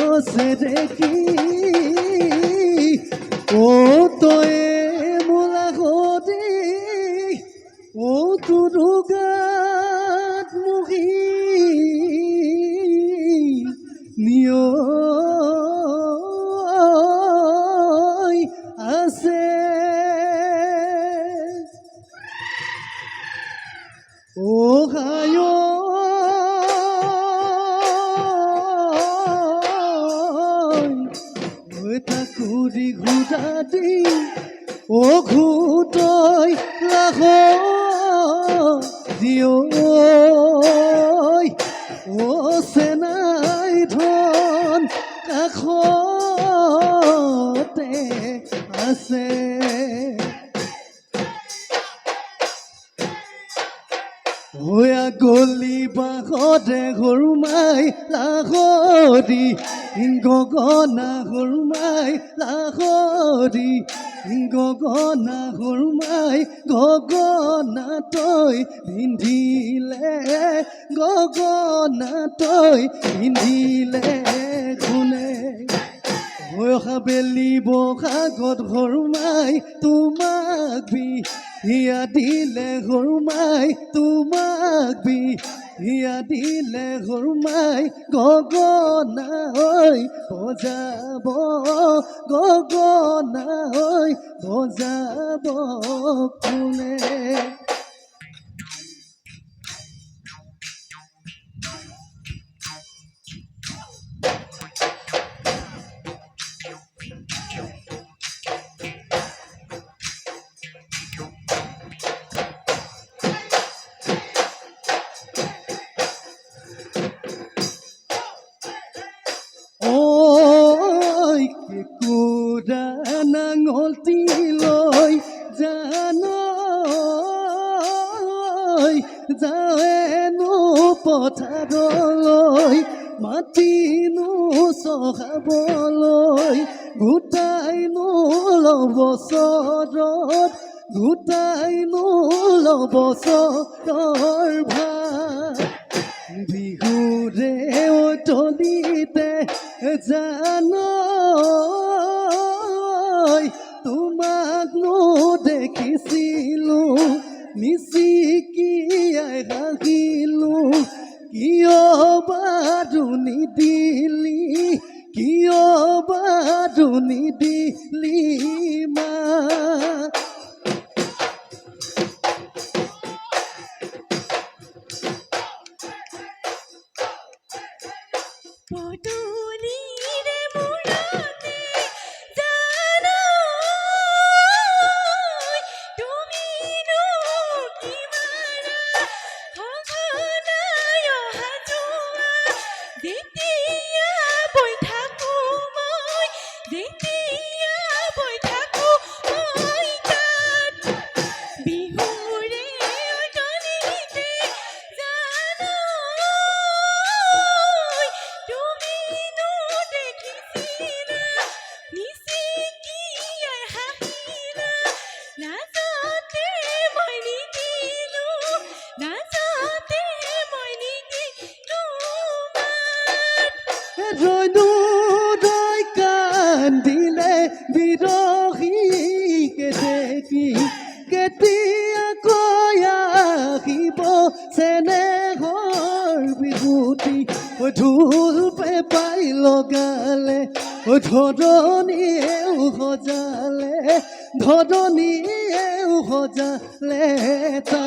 আছে দেখি ও তয়ে এ মোলা গদি ও তু রোগাত নিয় আছে। ও খাই আছে নাই ধন কাষতে আছে। ভয়া গলি বাঘতে সৰুমাই লাখদি গগনা সৰুমাই লাখদি গগনা সৰুমাই গগনা তই পিন্ধিলে গগনা তই পিন্ধিলে কোনে? বয়সা বেলি বসাগত সৰুমাই তোমাক বি হিয়া দিলে সৰুমাই তোমাক বি হিয়া দিলে সৰুমাই গগনা ঐ বজাব গগনা ঐ বজাব কোনে? যাৱেনো পথাৰলৈ মাতিনো চহাবলৈ গোটাইনো ল'ব চৰত গোটাইনো ল'ব ভাত বিহুৰে অতলিতে জানৈ তোমাক দেখিছিলো মিচিকিয়াই হাঁহিলো কিয় বাদুনি দিলি? কিয় বাদুনি দিলি মা? চেনে ঘর বিভূতি ও পেপাই লগালে ও সজালে ধরণীয়েও সজালে তা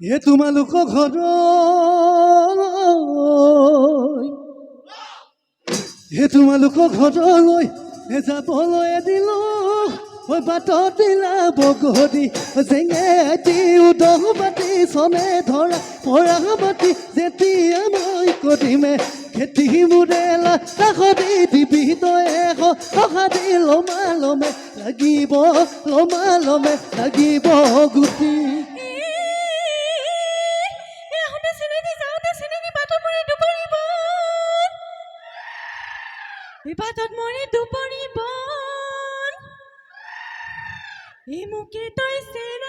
এ তোমালোকৰ ঘৰলৈ হে তোমালোকৰ ঘৰলৈ হে যাবলৈ দিলো। ঐ বাটত দিলা বগৰী জেঙেটি উদহ বাতি চনে ধৰা পৰা বাতি যেতিয়া মই কৰিমে খেতি মোৰেলা কাষতি দিবি তই এশ টকা দি লমা লমে লাগিব লমা লমে লাগিব গুটি। বিপাতত মনে দুপরি বন এই মুখে তই চেন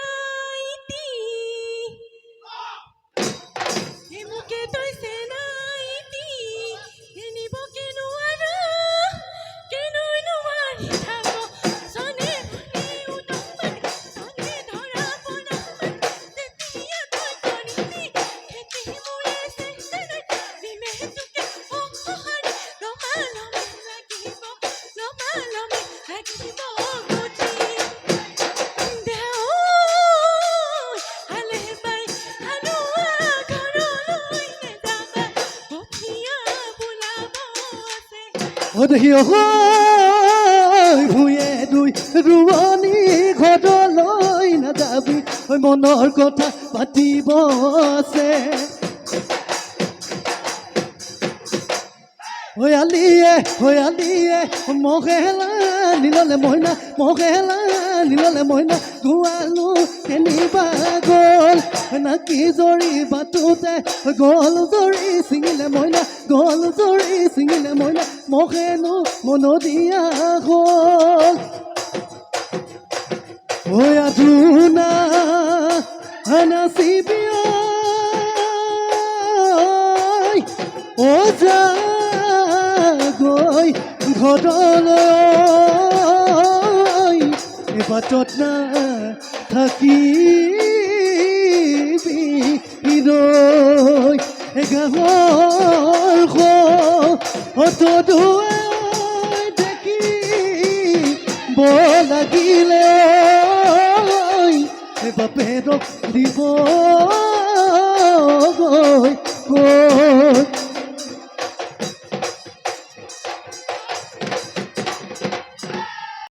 অহৈ ভূঞে দুই ৰোৱনী ঘৰলৈ নাযাবি মনৰ কথা পাতিব আছে। হয়ালিয়ে হয়ালিয়ে মহেলা, নীললে মইনা, মহেলা। নীললে মইনা গোৱালো কেনিবা গ'ল নাকি জৰি বাটোতে গ'ল জৰি ছিঙিলে মইনা গ'ল জৰি ছিঙিলে মইনা মহেনো মন দিয়া হ'ল ঐ আধুনা নাচিবি যা গৈ ঘৰলৈ বাচত না থাকি বিরোই গাহল অত দুয়াই দেখি বলাগিলে বাপের দিব গৈ